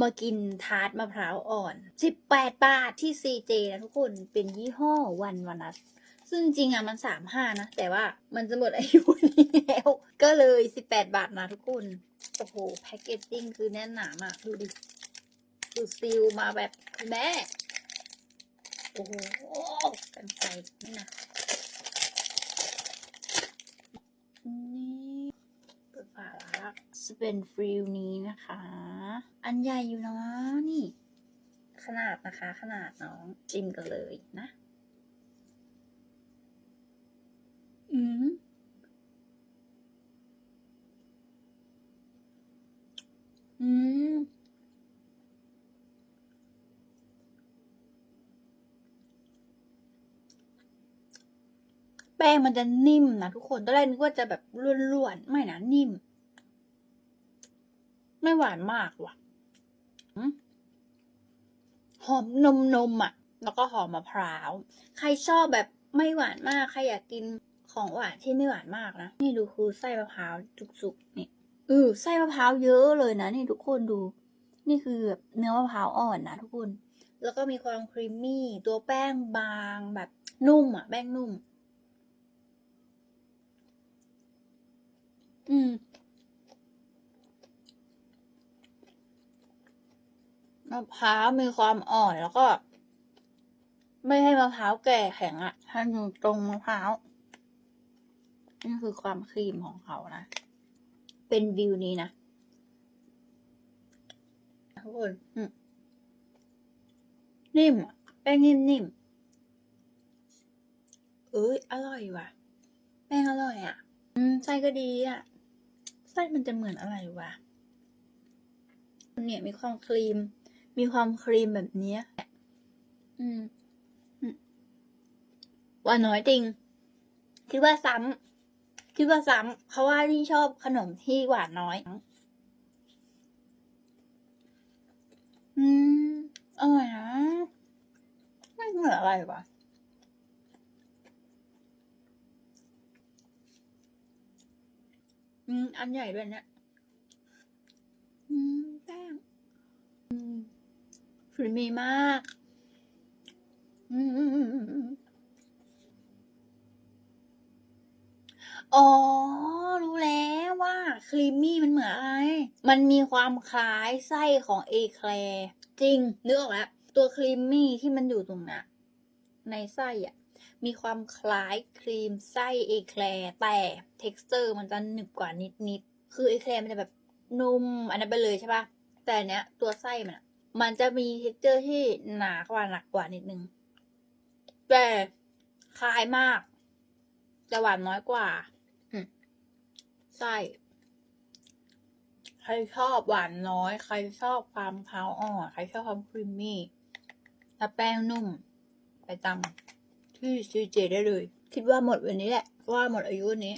มากินทาร์ตมะพร้าวอ่อน 18 บาทที่ CJ นะทุกคนเป็นยี่ห้อวันวานัสซึ่งจริงอะมันสามห้านะ แต่ว่ามันจะหมดอายุนี้แล้ว ก็เลย18บาทนะทุกคน โอ้โห แพคเกจจิ้งคือแน่นหนามากดูดิดูซีลมาแบบแม่ โอ้โหกันไกลนี่นะ นี่เปิดฝาละ จะเป็นฟิลนี้นะคะ อันใหญ่อยู่นะนี่ ขนาดนะคะ ขนาดน้องจิ้มกันเลยนะ อืมอืมแป้งมันจะนิ่มนะทุกคนตอนแรกนึกว่าจะแบบร่วนๆ ไม่นะนิ่ม ไม่หวานมากว่ะหอมนมนมอะ แล้วก็หอมมะพร้าว ใครชอบแบบไม่หวานมาก ใครอยากกินของหวานที่ไม่หวานมากนะ นี่ดูคือไส้มะพร้าวจุกๆนี่เออไส้มะพร้าวเยอะเลยนะ นี่ทุกคนดู นี่คือแบบเนื้อมะพร้าวอ่อนนะทุกคน แล้วก็มีความครีมมี่ ตัวแป้งบางแบบนุ่มอะ แป้งนุ่ม อืม มะพร้าวมีความอ่อนแล้วก็ ไม่ให้มะพร้าวแก่แข็งอะ่ะถ้าอยู่ตรงมะพร้าวนี่คือความครีมของเขานะ เป็นวิวนี้นะทุกคนอืมนิ่มแป้งนิ่มๆเอ้ยอร่อยว่ะ แป้งอร่อยอะ่ะ อืมไส้ก็ดีอะ่ะไส้มันจะเหมือนอะไรวะเนี่ยมีความครีม มีความครีมแบบเนี้ยอืมอืมหวานน้อยจริง คิดว่าซ้ำคิดว่าซ้ำเพราะว่าที่ชอบขนมที่หวานน้อย อืมอร่อยนะไม่เหมือนอะไรวะอืมอันใหญ่ด้วยเนี่ย อืมแป้งอืม ฟรีมีมาก อ๋อ รู้แล้วว่าครีมมี่มันเหมือนอะไร มันมีความคล้ายไส้ของเอแคลร์จริงนึกออกแล้ว ตัวครีมมี่ที่มันอยู่ตรงนั้นในไส้อะมีความคล้ายครีมไส้เอแคลร์แต่ t e x t อร์มันจะหนึบกว่านิดๆคือเอแคลร์มันจะแบบนุ่มอันนั้นไปเลยใช่ปะแต่เนี้ยตัวไส้มันอะ มันจะมี t e x t อร์ที่หนากว่าหนักกว่านิดนึง แต่คล้ายมาก จะหวานน้อยกว่าอืมไส้ใครชอบหวานน้อย ใครชอบความเผาอ่อน ใครชอบความครีมมี่และแป้งนุ่ม ไปตำที่ซีเจได้เลย คิดว่าหมดวันนี้แหละ ว่าหมดอายุวันนี้